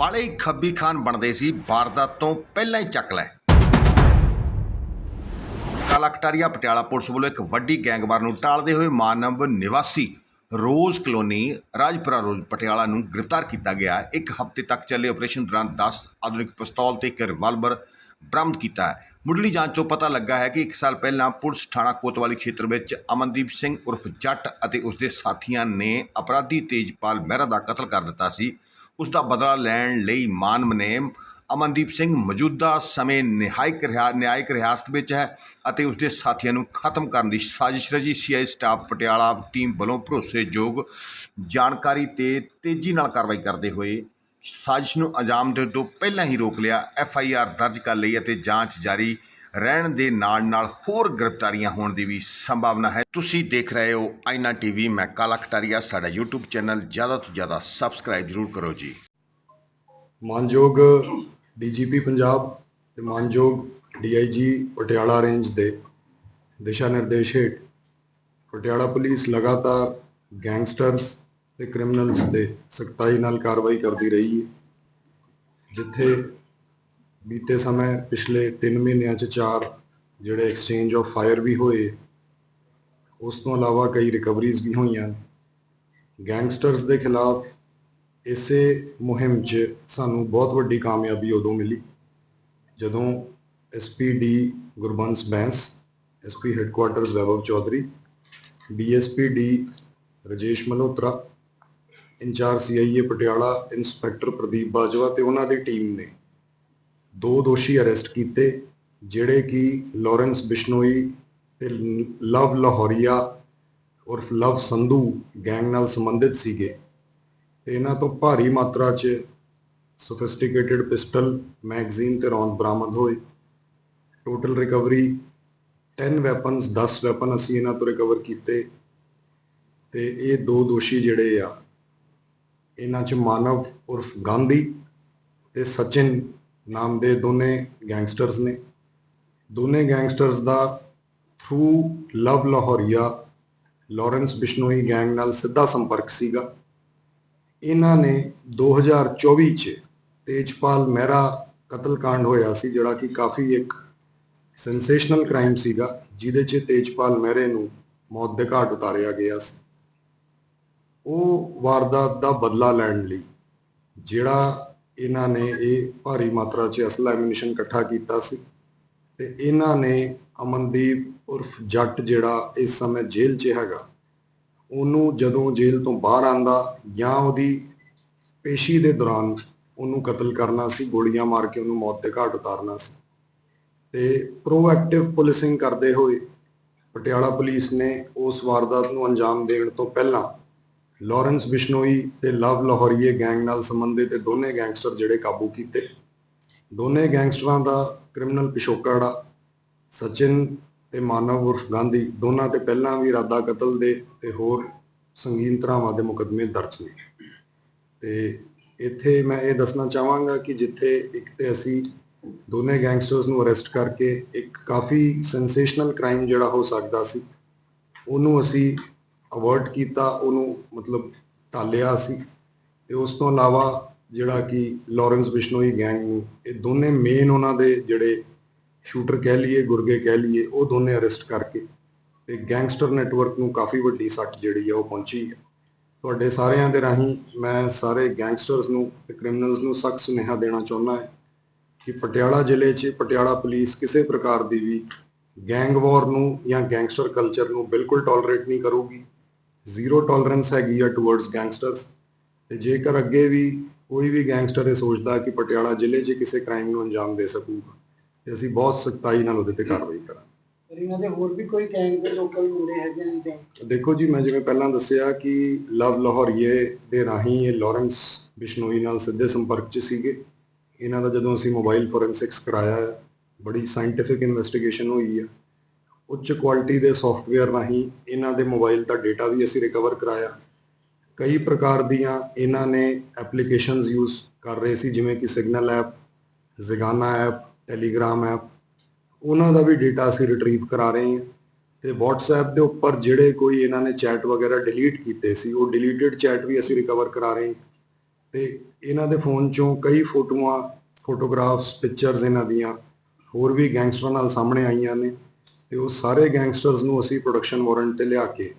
ਬਾਲੇ ਖੱਬੀ ਖਾਨ ਬਣਦੇ ਸੀ, ਵਾਰਦਾਤ ਤੋਂ ਪਹਿਲਾਂ ਹੀ ਚੱਕ ਲੈ। ਕਾਲਾਕਟਾਰੀਆ ਪਟਿਆਲਾ ਪੁਲਿਸ ਵੱਲੋਂ ਇੱਕ ਵੱਡੀ ਗੈਂਗਵਾਰ ਨੂੰ ਟਾਲਦੇ ਹੋਏ ਮਾਨਵ ਨਿਵਾਸੀ rose colony Rajpura rose Patiala ਨੂੰ ਗ੍ਰਿਫਤਾਰ ਕੀਤਾ ਗਿਆ। ਇੱਕ ਹਫ਼ਤੇ ਤੱਕ ਚੱਲੇ ਆਪਰੇਸ਼ਨ ਦੌਰਾਨ 10 ਆਧੁਨਿਕ ਪਿਸਤੌਲ ਤੇ ਇੱਕ ਰਿਵਾਲਵਰ ਬਰਾਮਦ ਕੀਤਾ ਹੈ। ਮੁੱਢਲੀ ਜਾਂਚ ਤੋਂ ਪਤਾ ਲੱਗਾ ਹੈ ਕਿ ਇੱਕ ਸਾਲ ਪਹਿਲਾਂ ਪੁਲਿਸ ਥਾਣਾ ਕੋਤਵਾਲੀ ਖੇਤਰ ਵਿੱਚ ਅਮਨਦੀਪ ਸਿੰਘ ਉਰਫ ਜੱਟ ਅਤੇ ਉਸ ਦੇ ਸਾਥੀਆਂ ਨੇ ਅਪਰਾਧੀ ਤੇਜਪਾਲ ਮਹਿਰਾ ਦਾ ਕਤਲ ਕਰ ਦਿੱਤਾ ਸੀ। ਉਸ ਦਾ ਬਦਲਾ ਲੈਣ ਲਈ ਮਾਨਵ ਨੇ ਅਮਨਦੀਪ ਸਿੰਘ ਮੌਜੂਦਾ ਸਮੇਂ ਨਿਹਾਇਕ ਰਿਹਾ, ਨਿਆਇਕ ਰਿਆਸਤ ਵਿੱਚ ਹੈ ਅਤੇ ਉਸ ਦੇ ਸਾਥੀਆਂ ਨੂੰ ਖਤਮ ਕਰਨ ਦੀ ਸਾਜ਼ਿਸ਼ ਰਚੀ। ਸੀਆਈ ਸਟਾਫ ਪਟਿਆਲਾ ਟੀਮ ਵੱਲੋਂ ਭਰੋਸੇਯੋਗ ਜਾਣਕਾਰੀ ਤੇ ਤੇਜ਼ੀ ਨਾਲ ਕਾਰਵਾਈ ਕਰਦੇ ਹੋਏ ਸਾਜ਼ਿਸ਼ ਨੂੰ ਅੰਜਾਮ ਦੇਣ ਤੋਂ ਪਹਿਲਾਂ ਹੀ ਰੋਕ ਲਿਆ। ਐਫ ਆਈ ਆਰ ਦਰਜ ਕਰ ਲਈ ਅਤੇ ਜਾਂਚ ਜਾਰੀ ਰਹਿਣ ਦੇ ਨਾਲ ਨਾਲ ਹੋਰ ਗ੍ਰਿਫਤਾਰੀਆਂ ਹੋਣ ਦੀ ਵੀ ਸੰਭਾਵਨਾ ਹੈ। ਤੁਸੀਂ ਦੇਖ ਰਹੇ ਹੋ ਆਈਨਾ ਟੀਵੀ, ਮੈਂ ਕਾਲਾ ਕਟਾਰੀਆ। ਸਾਡਾ YouTube ਚੈਨਲ ਜ਼ਿਆਦਾ ਤੋਂ ਜ਼ਿਆਦਾ ਸਬਸਕ੍ਰਾਈਬ ਜ਼ਰੂਰ ਕਰੋ ਜੀ। ਮਾਨਯੋਗ ਡੀਜੀਪੀ ਪੰਜਾਬ ਤੇ ਮਾਨਯੋਗ ਡੀਆਈਜੀ ਪਟਿਆਲਾ ਰੇਂਜ ਦੇ ਦਿਸ਼ਾ ਨਿਰਦੇਸ਼ ਹੇਠ ਪਟਿਆਲਾ ਪੁਲਿਸ ਲਗਾਤਾਰ ਗੈਂਗਸਟਰਸ ਤੇ ਕ੍ਰਿਮੀਨਲਸ ਦੇ ਸਖਤਾਈ ਨਾਲ ਕਾਰਵਾਈ ਕਰਦੀ ਰਹੀ ਹੈ, ਜਿੱਥੇ ਬੀਤੇ ਸਮੇਂ ਪਿਛਲੇ 3 ਮਹੀਨਿਆਂ 'ਚ ਚਾਰ ਜਿਹੜੇ ਐਕਸਚੇਂਜ ਆਫ ਫਾਇਰ ਵੀ ਹੋਏ, ਉਸ ਤੋਂ ਇਲਾਵਾ ਕਈ ਰਿਕਵਰੀਜ਼ ਵੀ ਹੋਈਆਂ ਗੈਂਗਸਟਰਸ ਦੇ ਖਿਲਾਫ ਇਸੇ ਮੁਹਿੰਮ 'ਚ ਸਾਨੂੰ ਬਹੁਤ ਵੱਡੀ ਕਾਮਯਾਬੀ ਉਦੋਂ ਮਿਲੀ, ਜਦੋਂ SPD Gurbans Bains SP headquarters Vaibhav Chaudhary DSPD Rajesh Malhotra, incharge CIA Patiala, inspector Pradeep Bajwa ਤੇ ਉਹਨਾਂ ਦੀ ਟੀਮ ਨੇ ਦੋ ਦੋਸ਼ੀ ਅਰੈਸਟ ਕੀਤੇ, ਜਿਹੜੇ ਕਿ ਲਾਰੈਂਸ ਬਿਸ਼ਨੋਈ ਤੇ ਲਵ ਲਾਹੌਰੀਆ ਉਰਫ ਲਵ ਸੰਧੂ ਗੈਂਗ ਨਾਲ ਸੰਬੰਧਿਤ ਸੀਗੇ। ਤੇ ਇਹਨਾਂ ਤੋਂ ਭਾਰੀ ਮਾਤਰਾ 'ਚ ਸੋਫਿਸਟੀਕੇਟਿਡ ਪਿਸਟਲ, ਮੈਗਜ਼ੀਨ ਤੇ ਰੌਂਦ ਬਰਾਮਦ ਹੋਏ। ਟੋਟਲ ਰਿਕਵਰੀ 10 ਵੈਪਨਸ 10 ਵੈਪਨ ਅਸੀਂ ਇਹਨਾਂ ਤੋਂ ਰਿਕਵਰ ਕੀਤੇ। ਤੇ ਇਹ ਦੋ ਦੋਸ਼ੀ ਜਿਹੜੇ ਆ, ਇਹਨਾਂ 'ਚ ਮਾਨਵ ਉਰਫ ਗਾਂਧੀ ਤੇ ਸਚਿਨ ਨਾਮ ਦੇ ਦੋਨੇ ਗੈਂਗਸਟਰਸ ਨੇ। ਦੋਨੇ ਗੈਂਗਸਟਰਸ ਦਾ through Lav Lahoria, Lawrence Bishnoi gang ਨਾਲ ਸਿੱਧਾ ਸੰਪਰਕ ਸੀਗਾ। ਇਹਨਾਂ ਨੇ 2024 ਚ ਤੇਜਪਾਲ ਮਹਿਰਾ ਕਤਲकांड ਹੋਇਆ ਸੀ, ਜਿਹੜਾ ਕਿ ਕਾਫੀ ਇੱਕ ਸੈਂਸੇਸ਼ਨਲ ਕ੍ਰਾਈਮ ਸੀਗਾ, ਜਿਹਦੇ ਚ ਤੇਜਪਾਲ ਮਹਿਰੇ ਨੂੰ ਮੌਤ ਦੇ ਘਾਟ ਉਤਾਰਿਆ ਗਿਆ ਸੀ। ਉਹ ਵਾਰਦਾਤ ਦਾ ਬਦਲਾ ਲੈਣ ਲਈ ਜਿਹੜਾ ਇਹਨਾਂ ਨੇ ਇਹ ਭਾਰੀ ਮਾਤਰਾ 'ਚ ਅਸਲਾ ਐਮੂਨੀਸ਼ਨ ਇਕੱਠਾ ਕੀਤਾ ਸੀ ਤੇ ਇਹਨਾਂ ਨੇ ਅਮਨਦੀਪ ਉਰਫ ਜੱਟ ਜਿਹੜਾ ਇਸ ਸਮੇਂ ਜੇਲ੍ਹ 'ਚ ਹੈਗਾ, ਉਹਨੂੰ ਜਦੋਂ ਜੇਲ੍ਹ ਤੋਂ ਬਾਹਰ ਆਂਦਾ ਜਾਂ ਉਹਦੀ ਪੇਸ਼ੀ ਦੇ ਦੌਰਾਨ ਉਹਨੂੰ ਕਤਲ ਕਰਨਾ ਸੀ, ਗੋਲੀਆਂ ਮਾਰ ਕੇ ਉਹਨੂੰ ਮੌਤ ਦੇ ਘਾਟ ਉਤਾਰਨਾ ਸੀ ਤੇ ਪ੍ਰੋਐਕਟਿਵ ਪੁਲਿਸਿੰਗ ਕਰਦੇ ਹੋਏ ਪਟਿਆਲਾ ਪੁਲਿਸ ਨੇ ਉਸ ਵਾਰਦਾਤ ਨੂੰ ਅੰਜਾਮ ਦੇਣ ਤੋਂ ਪਹਿਲਾਂ ਲਾਰੈਂਸ ਬਿਸ਼ਨੋਈ ਤੇ ਲਵ ਲਾਹੌਰੀਏ ਗੈਂਗ ਨਾਲ ਸੰਬੰਧਿਤ ਇਹ ਦੋਨੇ ਗੈਂਗਸਟਰ ਜਿਹੜੇ ਕਾਬੂ ਕੀਤੇ। ਦੋਨੇ ਗੈਂਗਸਟਰਾਂ ਦਾ ਕ੍ਰਿਮੀਨਲ ਪਿਛੋਕੜ ਸਚਿਨ ਤੇ ਮਾਨਵ ਉਰਫ ਗਾਂਧੀ, ਦੋਨਾਂ ਤੇ ਪਹਿਲਾਂ ਵੀ ਇਰਾਦਾ ਕਤਲ ਦੇ ਤੇ ਹੋਰ ਸੰਗੀਨ ਧਰਾਵਾਂ ਦੇ ਮੁਕੱਦਮੇ ਦਰਜ ਨੇ। ਤੇ ਇੱਥੇ ਮੈਂ ਇਹ ਦੱਸਣਾ ਚਾਹਾਂਗਾ ਕਿ ਜਿੱਥੇ ਇੱਕ ਤੇ ਅਸੀਂ ਦੋਨੇ ਗੈਂਗਸਟਰਸ ਨੂੰ ਅਰੈਸਟ ਕਰਕੇ ਇੱਕ ਕਾਫੀ ਸੈਂਸੇਸ਼ਨਲ ਕ੍ਰਾਈਮ ਜਿਹੜਾ ਹੋ ਸਕਦਾ ਸੀ, ਉਹਨੂੰ ਅਸੀਂ ਅਵਰਟ ਕੀਤਾ, ਉਹਨੂੰ ਮਤਲਬ ਟਾਲਿਆ ਸੀ। ਤੇ ਉਸ ਤੋਂ ਇਲਾਵਾ ਜਿਹੜਾ ਕਿ ਲਾਰੈਂਸ ਬਿਸ਼ਨੋਈ ਗੈਂਗ ਨੂੰ, ਇਹ ਦੋਨੇ ਮੇਨ ਉਹਨਾਂ ਦੇ ਜਿਹੜੇ ਸ਼ੂਟਰ ਕਹਿ ਲਈਏ, ਗੁਰਗੇ ਕਹਿ ਲਈਏ, ਉਹ ਦੋਨੇ ਅਰੈਸਟ ਕਰਕੇ ਤੇ ਗੈਂਗਸਟਰ ਨੈਟਵਰਕ ਨੂੰ ਕਾਫੀ ਵੱਡੀ ਸੱਟ ਜਿਹੜੀ ਆ ਉਹ ਪਹੁੰਚੀ ਹੈ ਤੁਹਾਡੇ ਸਾਰਿਆਂ ਦੇ ਰਾਹੀਂ ਮੈਂ ਸਾਰੇ ਗੈਂਗਸਟਰਸ ਨੂੰ ਤੇ ਕ੍ਰਿਮੀਨਲਸ ਨੂੰ ਸਖਤ ਸੁਨੇਹਾ ਦੇਣਾ ਚਾਹੁੰਦਾ ਹਾਂ ਕਿ ਪਟਿਆਲਾ ਜ਼ਿਲ੍ਹੇ 'ਚ, ਪਟਿਆਲਾ ਪੁਲਿਸ ਕਿਸੇ ਪ੍ਰਕਾਰ ਦੀ ਵੀ ਗੈਂਗ ਵਾਰ ਨੂੰ ਜਾਂ ਗੈਂਗਸਟਰ ਕਲਚਰ ਨੂੰ ਬਿਲਕੁਲ ਟੋਲਰੇਟ ਨਹੀਂ ਕਰੂਗੀ। ਜ਼ੀਰੋ ਟੋਲਰੈਂਸ ਹੈਗੀ ਆ ਟੁਵਰਡਸ ਗੈਂਗਸਟਰਸ ਤੇ ਜੇਕਰ ਅੱਗੇ ਵੀ ਕੋਈ ਵੀ ਗੈਂਗਸਟਰ ਇਹ ਸੋਚਦਾ ਕਿ ਪਟਿਆਲਾ ਜ਼ਿਲ੍ਹੇ 'ਚ ਕਿਸੇ ਕ੍ਰਾਈਮ ਨੂੰ ਅੰਜਾਮ ਦੇ ਸਕੂਗਾ ਤੇ ਅਸੀਂ ਬਹੁਤ ਸਖਤਾਈ ਨਾਲ ਉਹਦੇ ਤੇ ਕਾਰਵਾਈ ਕਰਾਂਗੇ। ਪਰ ਇਹਨਾਂ ਦੇ ਹੋਰ ਵੀ ਕੋਈ ਗੈਂਗ ਦੇ ਲੋਕਲ ਮੁੰਡੇ ਹੈਗੇ ਨੇ ਦੇਖੋ ਜੀ ਮੈਂ ਜਿਵੇਂ ਪਹਿਲਾਂ ਦੱਸਿਆ ਕਿ ਲਵ ਲਾਹੌਰੀਏ ਦੇ ਰਾਹੀਂ ਇਹ ਲਾਰੈਂਸ ਬਿਸ਼ਨੋਈ ਨਾਲ ਸਿੱਧੇ ਸੰਪਰਕ 'ਚ ਸੀਗੇ। ਇਹਨਾਂ ਦਾ ਜਦੋਂ ਅਸੀਂ ਮੋਬਾਈਲ ਫੋਰੈਂਸਿਕਸ ਕਰਾਇਆ ਬੜੀ ਸਾਇੰਟੀਫਿਕ ਇਨਵੈਸਟੀਗੇਸ਼ਨ ਹੋਈ ਹੈ ਉੱਚ ਕੁਆਲਿਟੀ ਦੇ ਸੌਫਟਵੇਅਰ ਰਾਹੀਂ ਇਹਨਾਂ ਦੇ ਮੋਬਾਈਲ ਦਾ ਡਾਟਾ ਵੀ ਅਸੀਂ ਰਿਕਵਰ ਕਰਾਇਆ। ਕਈ ਪ੍ਰਕਾਰ ਦੀਆਂ ਇਹਨਾਂ ਨੇ ਐਪਲੀਕੇਸ਼ਨਸ ਯੂਜ਼ ਕਰ ਰਹੇ ਸੀ, ਜਿਵੇਂ ਕਿ ਸਿਗਨਲ ਐਪ ਜ਼ਿਗਾਨਾ ਐਪ ਟੈਲੀਗ੍ਰਾਮ ਐਪ ਉਹਨਾਂ ਦਾ ਵੀ ਡਾਟਾ ਅਸੀਂ ਰਿਟਰੀਵ ਕਰਾ ਰਹੇ ਹਾਂ ਤੇ WhatsApp ਦੇ ਉੱਪਰ ਜਿਹੜੇ ਕੋਈ ਇਹਨਾਂ ਨੇ ਚੈਟ ਵਗੈਰਾ ਡਿਲੀਟ ਕੀਤੇ ਸੀ, ਉਹ ਡਿਲੀਟਡ ਚੈਟ ਵੀ ਅਸੀਂ ਰਿਕਵਰ ਕਰਾ ਰਹੇ ਹਾਂ। ਤੇ ਇਹਨਾਂ ਦੇ ਫੋਨ ਚੋਂ ਕਈ ਫੋਟੋਆਂ ਫੋਟੋਗ੍ਰਾਫਸ ਪਿਕਚਰਸ ਇਹਨਾਂ ਦੀਆਂ ਹੋਰ ਵੀ ਗੈਂਗਸਟਰਾਂ ਨਾਲ ਸਾਹਮਣੇ ਆਈਆਂ ਨੇ। ਤੇ ਉਹ ਸਾਰੇ ਗੈਂਗਸਟਰਸ ਨੂੰ ਅਸੀਂ ਪ੍ਰੋਡਕਸ਼ਨ ਵਾਰੰਟ ਤੇ ਲਿਆ ਕੇ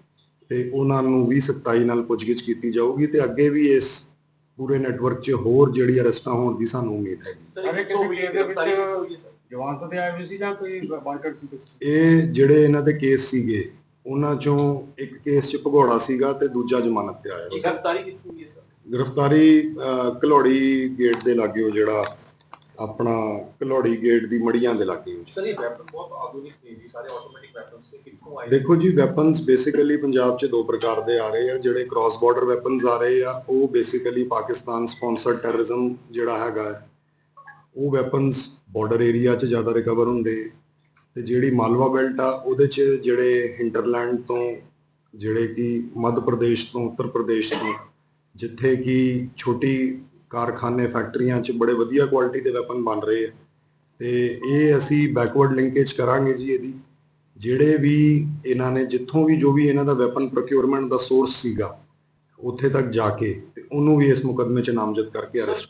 ਤੇ ਉਹਨਾਂ ਨੂੰ ਵੀ ਨਾਲ ਪੁੱਛਗਿੱਛ ਕੀਤੀ ਜਾਊਗੀ ਤੇ ਅੱਗੇ ਵੀ ਇਸ ਪੂਰੇ ਨੈਟਵਰਕ 'ਚ ਹੋਰ ਜਿਹੜੀ ਅਰੈਸਟਾਂ ਹੋਣ ਦੀ ਸਾਨੂੰ ਉਮੀਦ ਹੈਗੀ। ਅਰੇ ਕਿਸੇ ਕੇਸ ਦੇ ਵਿੱਚ ਜਵਾਨ ਤੋਂ ਤੇ ਆਏ ਹੋਏ ਸੀ ਜਾਂ ਕੋਈ ਵਾਂਟਡ ਸੀ? ਇਹ ਜਿਹੜੇ ਇਹਨਾਂ ਦੇ ਕੇਸ ਸੀਗੇ ਉਹਨਾਂ ਚੋਂ ਇੱਕ ਕੇਸ 'ਚ ਭਗੌੜਾ ਸੀਗਾ ਤੇ ਦੂਜਾ ਜ਼ਮਾਨਤ ਤੇ ਆਇਆ। ਗ੍ਰਿਫਤਾਰੀ ਕੀਤੀ ਹੋਈ ਹੈ ਸਰ? ਗ੍ਰਿਫਤਾਰੀ ਘਲੌੜੀ ਗੇਟ ਦੇ ਲਾਗੇ ਉਹ ਜਿਹੜਾ ਆਪਣਾ ਘਲੌੜੀ ਗੇਟ ਦੀ ਮੜੀਆਂ ਦੇ ਲਾਗੇ। ਸਰ ਇਹ ਵੈਪਨ ਬਹੁਤ ਆਧੁਨਿਕ ਨੇ ਜੀ ਸਾਰੇ ਆਟੋਮੈਟਿਕ ਵੈਪਨਸ ਨੇ ਕਿੱਥੋਂ ਆਏ ਦੇਖੋ ਜੀ ਵੈਪਨਸ ਬੇਸਿਕਲੀ ਪੰਜਾਬ 'ਚ ਦੋ ਪ੍ਰਕਾਰ ਦੇ ਆ ਰਹੇ ਆ ਜਿਹੜੇ ਕ੍ਰਾਸ ਬਾਰਡਰ ਵੈਪਨਸ ਆ ਰਹੇ ਆ ਉਹ ਬੇਸਿਕਲੀ ਪਾਕਿਸਤਾਨ ਸਪਾਂਸਰਡ ਟੈਰਰਿਜ਼ਮ ਜਿਹੜਾ ਹੈਗਾ ਉਹ ਵੈਪਨਸ ਬਾਰਡਰ ਏਰੀਆ 'ਚ ਜ਼ਿਆਦਾ ਰਿਕਵਰ ਹੁੰਦੇ ਤੇ ਜਿਹੜੀ ਮਾਲਵਾ ਬੈਲਟ ਆ ਉਹਦੇ 'ਚ ਜਿਹੜੇ ਹਿੰਟਰਲੈਂਡ ਤੋਂ ਜਿਹੜੇ ਕਿ ਮੱਧ ਪ੍ਰਦੇਸ਼ ਤੋਂ ਉੱਤਰ ਪ੍ਰਦੇਸ਼ ਤੋਂ ਜਿੱਥੇ ਕਿ ਛੋਟੀ ਕਾਰਖਾਨੇ ਫੈਕਟਰੀਆਂ 'ਚ ਬੜੇ ਵਧੀਆ ਕੁਆਲਿਟੀ ਦੇ ਵੈਪਨ ਬਣ ਰਹੇ ਆ। ਤੇ ਇਹ ਅਸੀਂ ਬੈਕਵਰਡ ਲਿੰਕੇਜ ਕਰਾਂਗੇ ਜੀ ਇਹਦੀ। ਜਿਹੜੇ ਵੀ ਇਹਨਾਂ ਨੇ, ਜਿੱਥੋਂ ਵੀ ਜੋ ਵੀ ਇਹਨਾਂ ਦਾ ਵੈਪਨ ਪ੍ਰੋਕਿਉਰਮੈਂਟ ਦਾ ਸੋਰਸ ਸੀਗਾ, ਉੱਥੇ ਤੱਕ ਜਾ ਕੇ, ਤੇ ਉਹਨੂੰ ਵੀ ਇਸ ਮੁਕਦਮੇ 'ਚ ਨਾਮਜ਼ਦ ਕਰਕੇ ਅਰੈਸਟ